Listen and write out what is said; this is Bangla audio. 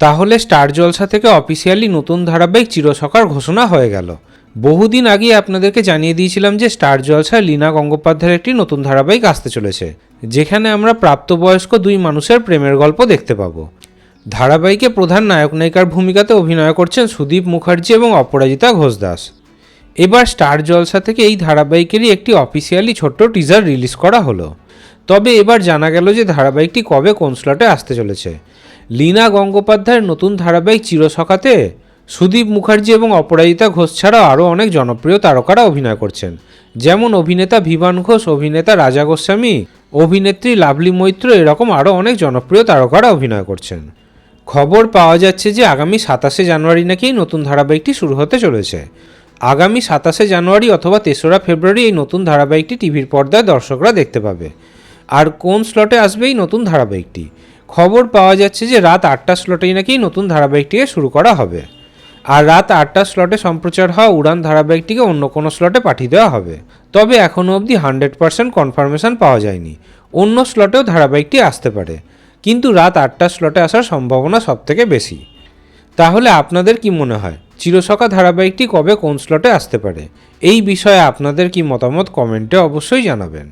তাহলে স্টার জলসা থেকে অফিসিয়ালি নতুন ধারাবাহিক চিরসকার ঘোষণা হয়ে গেল। বহুদিন আগে আপনাদেরকে জানিয়ে দিয়েছিলাম যে স্টার জলসায় লীনা গঙ্গোপাধ্যায়ের একটি নতুন ধারাবাহিক আসতে চলেছে, যেখানে আমরা প্রাপ্তবয়স্ক দুই মানুষের প্রেমের গল্প দেখতে পাবো। ধারাবাহিকে প্রধান নায়ক নায়িকার ভূমিকাতে অভিনয় করছেন সুদীপ মুখার্জি এবং অপরাজিতা ঘোষ দাস। এবার স্টার জলসা থেকে এই ধারাবাহিকেরই একটি অফিসিয়ালি ছোট্ট টিজার রিলিজ করা হলো। তবে এবার জানা গেল যে ধারাবাহিকটি কবে কোন স্লটে আসতে চলেছে। লীনা গঙ্গোপাধ্যায়ের নতুন ধারাবাহিক চিরসখাতে সুদীপ মুখার্জি এবং অপরাজিতা ঘোষ ছাড়াও আরও অনেক জনপ্রিয় তারকারা অভিনয় করছেন। যেমন অভিনেতা ভিবান ঘোষ, অভিনেতা রাজা গোস্বামী, অভিনেত্রী লাভলি মৈত্র এরকম আরও অনেক জনপ্রিয় তারকারা অভিনয় করছেন। খবর পাওয়া যাচ্ছে যে আগামী সাতাশে জানুয়ারি নাকি নতুন ধারাবাহিকটি শুরু হতে চলেছে। আগামী সাতাশে জানুয়ারি অথবা তেসরা ফেব্রুয়ারি এই নতুন ধারাবাহিকটি টিভির পর্দায় দর্শকরা দেখতে পাবে। আর কোন স্লটে আসবে এই নতুন ধারাবাহিকটি? খবর পাওয়া যাচ্ছে যে রাত আটটা স্লটেই নাকি নতুন ধারাবাহিকটিকে শুরু করা হবে। আর রাত আটটা স্লটে সম্প্রচার হওয়া উড়ান ধারাবাহিকটিকে অন্য কোনো স্লটে পাঠিয়ে দেওয়া হবে। তবে এখনও অবধি হান্ড্রেড পার্সেন্ট কনফার্মেশন পাওয়া যায়নি। অন্য স্লটেও ধারাবাহিকটি আসতে পারে। কিন্তু রাত আটটা স্লটে আসার সম্ভাবনা সবথেকে বেশি। তাহলে আপনাদের কি মনে হয় চিরসকা ধারাবাহিকটি কবে কোন স্লটে আসতে পারে? এই বিষয়ে আপনাদের কি মতামত কমেন্টে অবশ্যই জানাবেন।